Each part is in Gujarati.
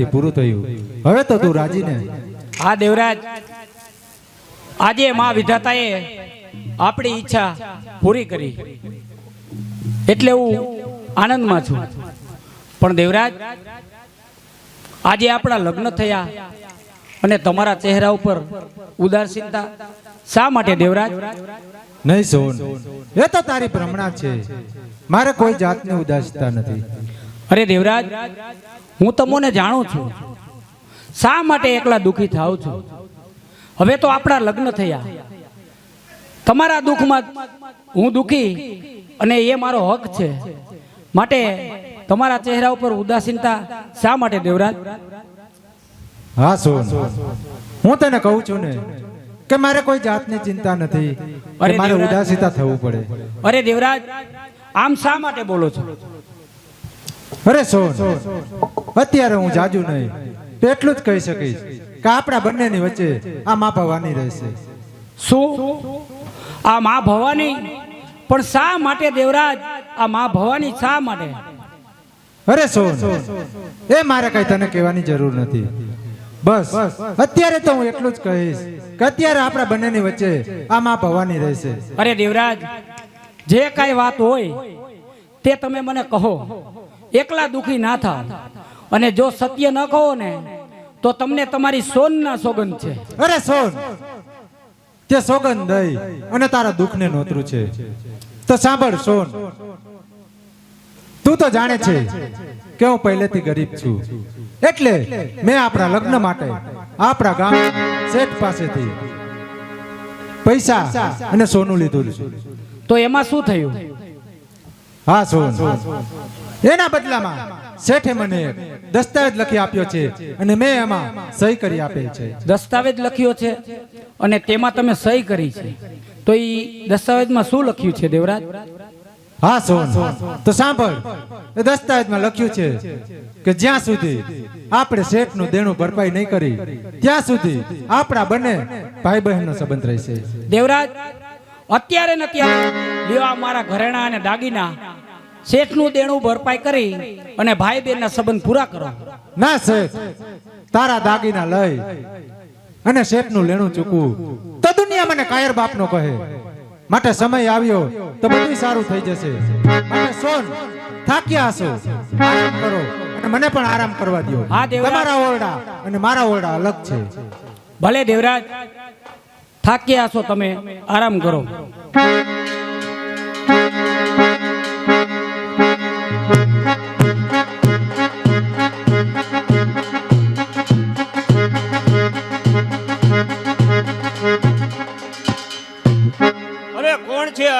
આજથી પૂરું થયું. હવે તો તું રાજી ને. હા દેવરાજ. આજે માં વિધાતાએ આપણી ઈચ્છા પૂરી કરી. એટલે હું આનંદમાં છું. પણ દેવરાજ આજે આપણા લગ્ન થયા અને તમારા ચહેરા ઉપર ઉદાસીનતા શા માટે દેવરાજ? નહીં સોન. એ તો તારી ભ્રમણા છે. મારે કોઈ જાતની ઉદાસતા નથી. અરે દેવરાજ હું તમને જાણું છું. શા માટે એકલા દુઃખી થાવ છું? હવે તો આપણા લગ્ન થયા. તમારા દુઃખમાં હું દુખી અને એ મારો હક છે. માટે તમારા ચહેરા ઉપર ઉદાસીનતા શા માટે દેવરાજ? હા સોન. હું તને કહું છું ને કે મારે કોઈ જાતની ચિંતા નથી અરે મારે. ઉદાસીતા થવું પડે. અરે દેવરાજ આમ શા માટે બોલો છો? અરે સોન અત્યારે હું જાજુ નહીં. એટલું જ કહી શકીશ કે આપણા બંનેની વચ્ચે આ મા ભવાની રહેશે. શું? આ મા ભવાની? પણ શા માટે દેવરાજ? આ મા ભવાની શા માટે? અરે સોન એ મારે કઈ તને કહેવાની જરૂર નથી. બસ અત્યારે તો હું એટલું જ કહીશ કે અત્યારે આપણા બંનેની વચ્ચે આ મા ભવાની રહેશે. અરે દેવરાજ જે કાંઈ વાત હોય તે તમે મને કહો. એકલા દુખી ના થાવ અને જો સત્ય ન કહો ને તો તમને તમારી સોનના સોગંદ છે. અરે સોન તે સોગંદ દઈ અને તારા દુઃખને નોતરું છે. તો સાંભળ સોન તું તો જાણે છે કે હું પહેલેથી ગરીબ છું. એટલે મેં આપણા લગ્ન માટે આપણા ગામ શેઠ પાસેથી પૈસા અને સોનું લીધું તો એમાં શું થયું? હા સોન. એના બદલામાં શેઠે મને દસ્તાવેજ લખી આપ્યો છે અને મેં એમાં સહી કરી આપેલ છે. દસ્તાવેજ લખ્યો છે અને તેમાં તમે સહી કરી છે. તો એ દસ્તાવેજમાં શું લખ્યું છે દેવરાજ? હા સોન. તો સાંભળ. એ દસ્તાવેજમાં લખ્યું છે કે જ્યાં સુધી આપણે શેઠનું દેણું ભરપાઈ નહીં કરી ત્યાં સુધી આપણા બંને ભાઈ બહેનનો સંબંધ રહેશે. દેવરાજ અત્યારે ને અત્યારે લેવા મારા ઘરેણા અને દાગીના શેઠનું દેણું ભરપાઈ કરી અને ભાઈ બહેનના સંબંધ પૂરા કરો. ના શેઠ. તારા દાગીના લઈ અને શેઠનું લેણું ચૂકવું. તો દુનિયા મને કાયર બાપનો કહે. માટે સમય આવ્યો તો બધું સારું થઈ જશે. માટે સોન થાક્યા હશો. આરામ કરો અને મને પણ આરામ કરવા દો હા. તમારા ઓરડા અને મારા ઓરડા અલગ છે. ભલે દેવરાજ થાક્યા હશો તમે આરામ કરો.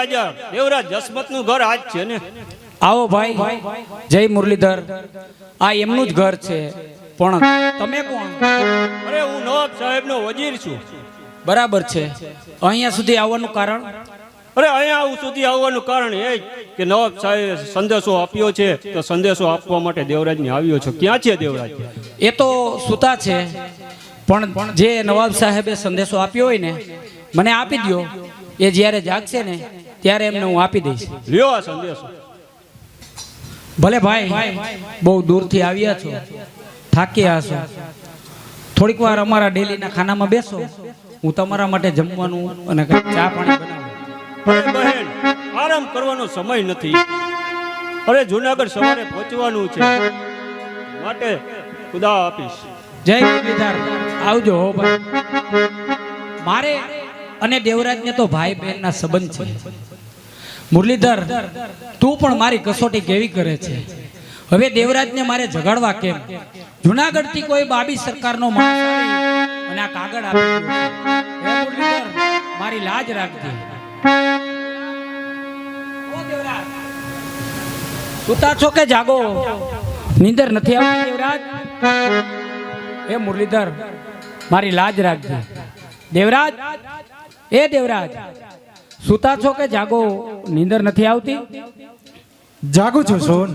આજા દેવરાજ જસમતનું ઘર આજ છે ને. આવો ભાઈ જય મુરલીધર. આ એમનું જ ઘર છે. પણ તમે કોણ? અરે હું નવાબ સાહેબ નો વજીર છું. બરાબર છે. અહીંયા સુધી આવવાનું કારણ? અરે અહીંયા આવું સુધી આવવાનું કારણ એ કે નવાબ સાહેબ સંદેશો આપ્યો છે. તો સંદેશો આપવા માટે દેવરાજ ને આવ્યો છો. ક્યાં છે દેવરાજ? એ તો સુતા છે. પણ જે નવાબ સાહેબે સંદેશો આપ્યો હોય ને મને આપી દ્યો. એ જ્યારે જાગશે ને ત્યારે એમને હું આપી દઈશ. લ્યો આ સંદેશો ભલે ભાઈ બહુ દૂરથી આવ્યા છો. થાક્યા છો. થોડીક વાર અમારા ડેલીના ખાનામાં બેસો. હું તમારા માટે જમવાનું અને ચા પાણી બનાવું. બહેન આરામ કરવાનો સમય નથી. અરે જુનાગઢ સવારે પહોંચવાનું છે. માટે ખુદા આપીશ. જય મુરલીધર આવજો હો ભાઈ. મારે અને દેવરાજને તો ભાઈ બહેનના સંબંધ છે. મુરલીધર, તું પણ મારી કસોટી કેવી કરે છે? હવે દેવરાજને મારે જગાડવા કેમ? જુનાગઢથી કોઈ બાબી સરકારનો માણસ અને આ કાગળ આપી મારી લાજ રાખજે. સુતા છો કે જાગો? નીંદર નથી આવતી દેવરાજ? એ મુરલીધર, મારી લાજ રાખજે. દેવરાજ, એ દેવરાજ સુતા છો કે જાગો? નીંદર નથી આવતી? જાગું છું સોન.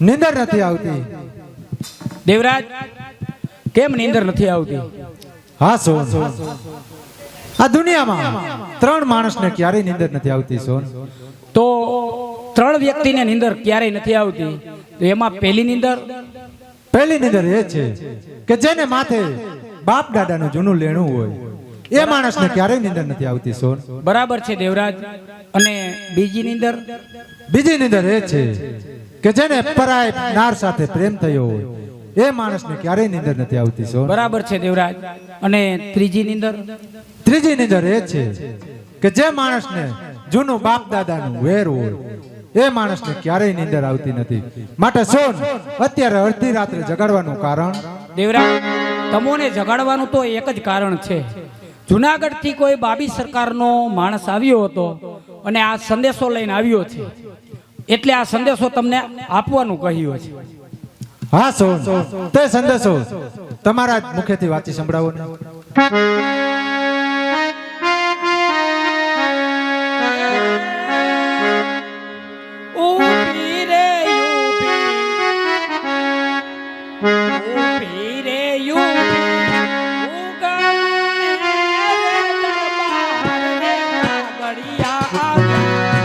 નીંદર નથી આવતી. દેવરાજ કેમ નીંદર નથી આવતી? હા સોન. આ દુનિયામાં ત્રણ માણસને ક્યારેય નીંદર નથી આવતી સોન. તો ત્રણ વ્યક્તિને નીંદર ક્યારેય નથી આવતી? તો એમાં પહેલી નીંદર? પહેલી નીંદર એ છે કે જેને માથે બાપ દાદાનું જૂનું લેણું હોય. એ માણસને ક્યારેય નિંદર નથી આવતી સોન. બરાબર છે દેવરાજ. અને બીજીની નિંદર? બીજી નિંદર એ છે કે જેને પરાય નાર સાથે પ્રેમ થયો હોય એ માણસને ક્યારેય નિંદર નથી આવતી સોન. બરાબર છે દેવરાજ. અને ત્રીજીની નિંદર? ત્રીજી નિંદર એ છે કે જે માણસને જૂનું બાપ દાદાનું વેર હોય એ માણસને ક્યારેય નિંદર આવતી નથી. માટે સોન અત્યારે અડધી રાત્રે જગાડવાનું કારણ? દેવરાજ તમોને જગાડવાનું તો એક જ કારણ છે. જુનાગઢથી કોઈ બાબી સરકારનો માણસ આવ્યો હતો અને આ સંદેશો લઈને આવ્યો છે. એટલે આ સંદેશો તમને આપવાનું કહ્યું છે. હા, સોન. તે સંદેશો. તમારા મુખેથી વાંચી સંભળાવો heart.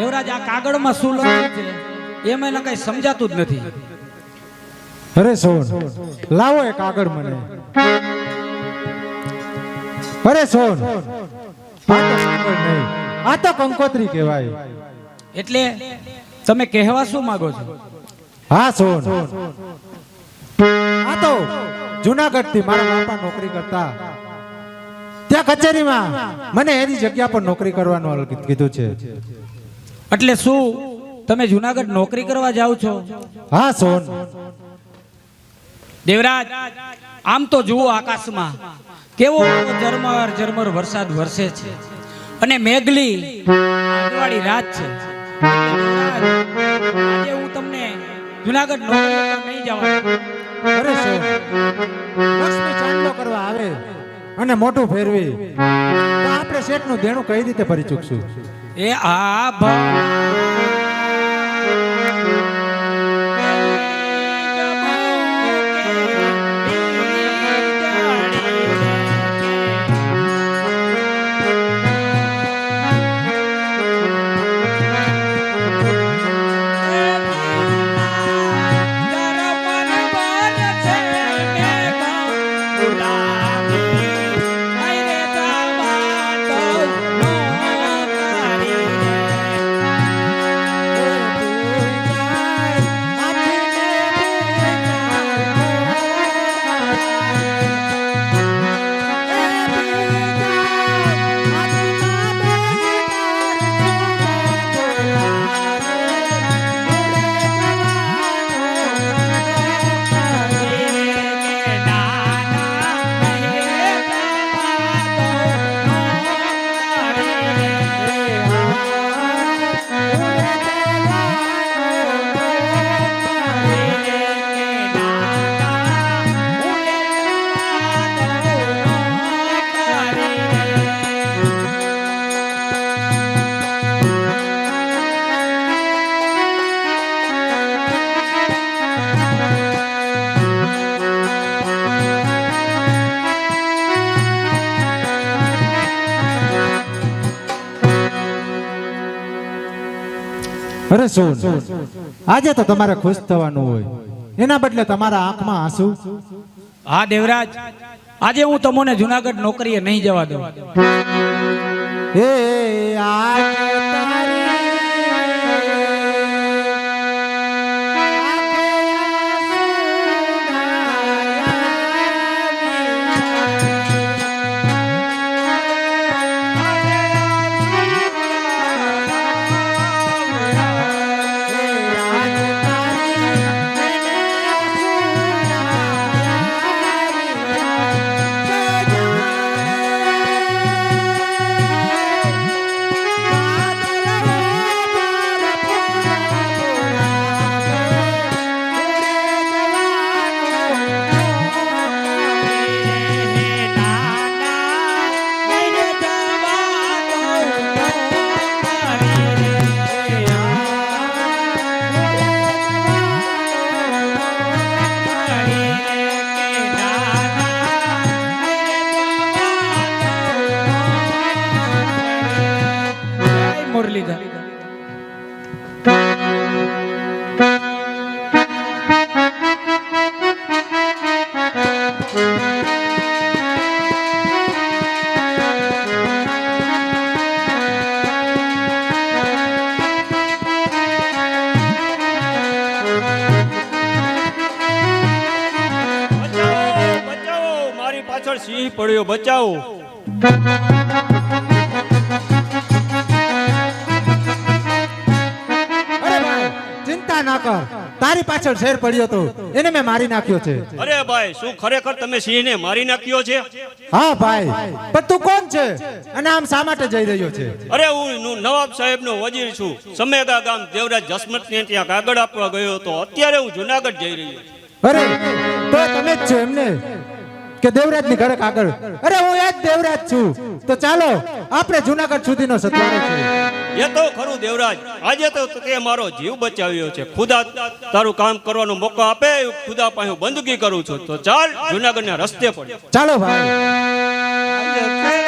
દેવરાજ આ કાગળમાં શું લખ્યું છે? એ એને કઈ સમજાતું જ નથી. અરે સોન લાવો એ કાગળ મને. અરે સોન આ તો કંકોત્રી કહેવાય. એટલે તમે કહેવા શું માંગો છો? હા સોન આ તો જુનાગઢથી મારા બાપા નોકરી કરતા. ત્યાં કચેરીમાં મને એની જગ્યા પર નોકરી કરવાનું કીધું છે. એટલે શું? તમે જુનાગઢ નોકરી કરવા જાવ છો? હા સોન. દેવરાજ આમ તો જુઓ આકાશમાં કેવો ઝરમર ઝરમર વરસાદ વરસે છે. અને મેઘલી આગવાળી રાત છે. આજે હું તમને જુનાગઢ નોકરી પર નહીં જવા અરે લક્ષ્મી ચાંદલો કરવા આવે અને મોટું ફેરવી. તો આપણે શેઠનું દેણું કઈ રીતે ભરી ચૂકશું એ આ અરે સોન આજે તો તમારે ખુશ થવાનું હોય. એના બદલે તમારા આંખમાં આંસુ? હા દેવરાજ આજે હું તમને જુનાગઢ નોકરીએ નહીં જવા દઉં. એ એ, બચાવો. અરે ભાઈ ચિંતા ના કર. તારી પાછળ શેર પડ્યો હતો એને મેં મારી નાખ્યો છે. અરે ભાઈ શું ખરેખર તમે સિંહને મારી નાખ્યો છે? હા ભાઈ પણ તું કોણ છે? અને આમ શા માટે જઈ રહ્યો છે? અરે હું નવાબ નવાબ સાહેબનો વજીર છું. સમેગા ગામ દેવરાજ જસમતને ત્યાં કાગળ આપવા ગયો હતો. અત્યારે હું જુનાગઢ જઈ રહ્યો અરે તો તમે જ છો એમને? કે દેવરાજની ઘરે આગળ. અરે હું એ જ દેવરાજ છું. તો ચાલો આપણે જુનાગઢ સુધીનો સત્વારો છે. એ તો ખરું દેવરાજ. આજે તો તે મારો જીવ બચાવ્યો છે. ખુદા તારું કામ કરવાનો મોકો આપે ખુદા પાસે હું બંદગી કરું છું. તો ચાલ જુનાગઢના રસ્તે પડ ચાલો ભાઈ.